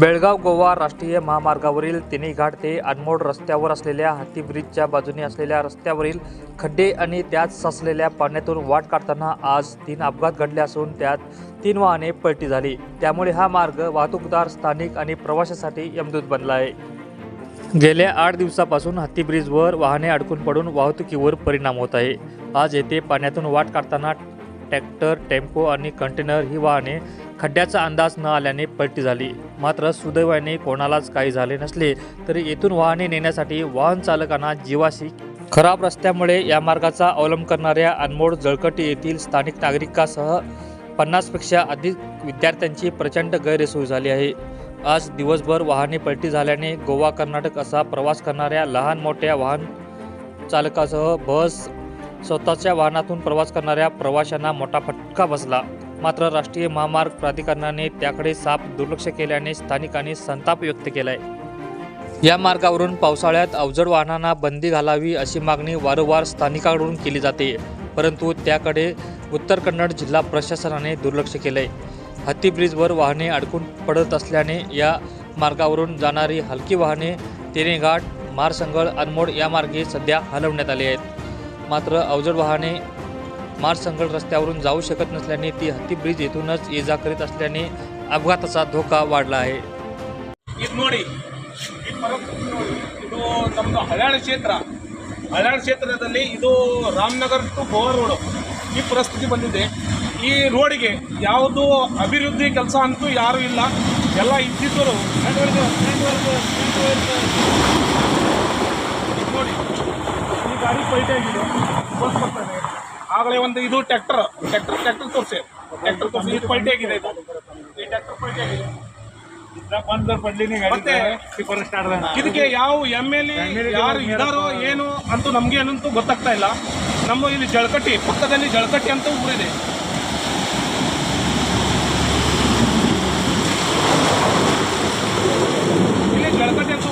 बेळगाव गोवा राष्ट्रीय महामार्गावरील तिन्ही घाट ते अनमोड रस्त्यावर असलेल्या हत्ती ब्रिजच्या बाजूने असलेल्या रस्त्यावरील खड्डे आणि त्यात साचलेल्या पाण्यातून वाट काढताना आज तीन अपघात घडले असून त्यात तीन वाहने पलटी झाली. त्यामुळे हा मार्ग वाहतूकदार स्थानिक आणि प्रवाशासाठी यमदूत बनला आहे. गेल्या आठ दिवसापासून हत्ती ब्रिजवर वाहने अडकून पडून वाहतुकीवर परिणाम होत आहे. आज येथे पाण्यातून वाट काढताना ट्रॅक्टर टेम्पो आणि कंटेनर ही वाहने खड्ड्याचा अंदाज न आल्याने पलटी झाली. मात्र सुदैवाने कोणालाच काही झाले नसले तरी येथून वाहने नेण्यासाठी वाहन चालकांना जीवाशी खराब रस्त्यामुळे या मार्गाचा अवलंब करणाऱ्या अनमोड जळकटी येथील स्थानिक नागरिकासह पन्नासपेक्षा अधिक विद्यार्थ्यांची प्रचंड गैरसोय झाली आहे. आज दिवसभर वाहने पलटी झाल्याने गोवा कर्नाटक असा प्रवास करणाऱ्या लहान मोठ्या वाहन चालकासह बस स्वतःच्या वाहनातून प्रवास करणाऱ्या प्रवाशांना मोठा फटका बसला. मात्र राष्ट्रीय महामार्ग प्राधिकरणाने त्याकडे साफ दुर्लक्ष केल्याने स्थानिकांनी संताप व्यक्त केलाय. या मार्गावरून पावसाळ्यात अवजड वाहनांना बंदी घालावी अशी मागणी वारंवार स्थानिकांकडून केली जाते. परंतु त्याकडे उत्तर कन्नड जिल्हा प्रशासनाने दुर्लक्ष केलंय. हत्ती ब्रिजवर वाहने अडकून पडत असल्याने या मार्गावरून जाणारी हलकी वाहने तेरेघाट मारसंगळ अनमोड या मार्गे सध्या हलवण्यात आली आहेत. मात्र अवजड वाहने मारसंगळ रस्त्यावरून जाऊ शकत नसल्याने ती हत्ती ब्रिज येथूनच ये जा करीत असल्याने अपघाताचा धोका वाढला आहे ಇದು ನೋಡಿ ಈ ಪರಿಸ್ಥಿತಿ ನೋಡಿ ಇದು ನಮ್ಮದು ಹಳ್ಯಾಳ ಕ್ಷೇತ್ರ ಹಳ್ಯಾಳ ಕ್ಷೇತ್ರದಲ್ಲಿ ಇದು ರಾಮನಗರ್ ಟು ಗೋವಾ ರೋಡು ಈ ಪರಿಸ್ಥಿತಿ ಬಂದಿದೆ ಈ ರೋಡಿಗೆ ಯಾವುದು ಅಭಿವೃದ್ಧಿ ಕೆಲಸ ಅಂತೂ ಯಾರೂ ಇಲ್ಲ ಎಲ್ಲ ಇದ್ದಿದ್ದರು ಈ ಗಾಡಿ ಪೈಟೆ ಆಗಿದೆ ಬಸ್ ಬರ್ತದೆ ಆಗಲೇ ಒಂದು ಇದು ಟ್ರ್ಯಾಕ್ಟರ್ ಟ್ರ್ಯಾಕ್ಟರ್ ಟ್ರ್ಯಾಕ್ಟರ್ ತೋರಿಸಿ. ಟ್ರ್ಯಾಕ್ಟರ್ ತೋರಿಸಿ ಇದು ಪಲ್ಟಿ ಆಗಿದೆ ಇದು. ಈ ಇದಕ್ಕೆ ಯಾವ ಎಂ ಎಲ್ ಎ ಯಾರು ಇದಾರೋ ಏನು ಅಂತೂ ನಮ್ಗೆ ಏನಂತೂ ಗೊತ್ತಾಗ್ತಾ ಇಲ್ಲ. ನಮ್ಮ ಇಲ್ಲಿ ಜಳಕಟ್ಟಿ ಪಕ್ಕದಲ್ಲಿ ಜಳಕಟ್ಟಿ ಅಂತ ಊರಿದೆ. ಇಲ್ಲಿ ಜಳಕಟ್ಟಿ ಅಂತ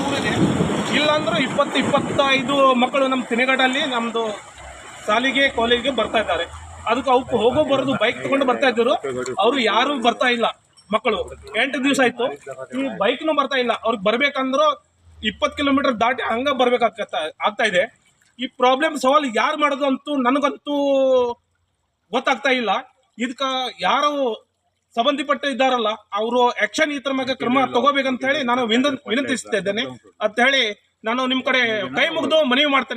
ಇಲ್ಲಾಂದ್ರೆ ಇಪ್ಪತ್ತು ಇಪ್ಪತ್ತೈದು ಮಕ್ಕಳು ನಮ್ಮ ತಿನೆಗಡಲ್ಲಿ ನಮ್ದು ಶಾಲೆಗೆ ಕಾಲೇಜ್ಗೆ ಬರ್ತಾ ಇದ್ದಾರೆ. ಅದಕ್ಕೆ ಅವಕ್ಕೆ ಹೋಗೋ ಬರೋದು ಬೈಕ್ ತಗೊಂಡು ಬರ್ತಾ ಇದ್ದರು. ಅವರು ಯಾರು ಬರ್ತಾ ಇಲ್ಲ ಮಕ್ಕಳು. ಎಂಟು ದಿವಸ ಆಯ್ತು. ಈ ಬೈಕ್ನು ಬರ್ತಾ ಇಲ್ಲ. ಅವ್ರಿಗೆ ಬರ್ಬೇಕಂದ್ರು ಇಪ್ಪತ್ತು ಕಿಲೋಮೀಟರ್ ದಾಟಿ ಹಂಗ ಬರ್ಬೇಕಾಗ್ತ, ಆಗ್ತಾ ಇದೆ. ಈ ಪ್ರಾಬ್ಲಮ್ ಸವಾಲು ಯಾರು ಮಾಡೋದು ಅಂತೂ ನನಗಂತೂ ಗೊತ್ತಾಗ್ತಾ ಇಲ್ಲ. ಇದಕ್ಕೆ ಯಾರು ಸಂಬಂಧಪಟ್ಟ ಇದ್ದಾರಲ್ಲ, ಅವರು ಆಕ್ಷನ್ ಈ ತರ ಮೇಲೆ ಕ್ರಮ ತಗೋಬೇಕಂತ ಹೇಳಿ ನಾನು ವಿನಂತ ವಿನಂತಿಸ್ತಾ ಇದ್ದೇನೆ. ಅಂತ ಹೇಳಿ ನಾನು ನಿಮ್ಮ ಕಡೆ ಕೈ ಮುಗಿದು ಮನವಿ ಮಾಡ್ತೇನೆ.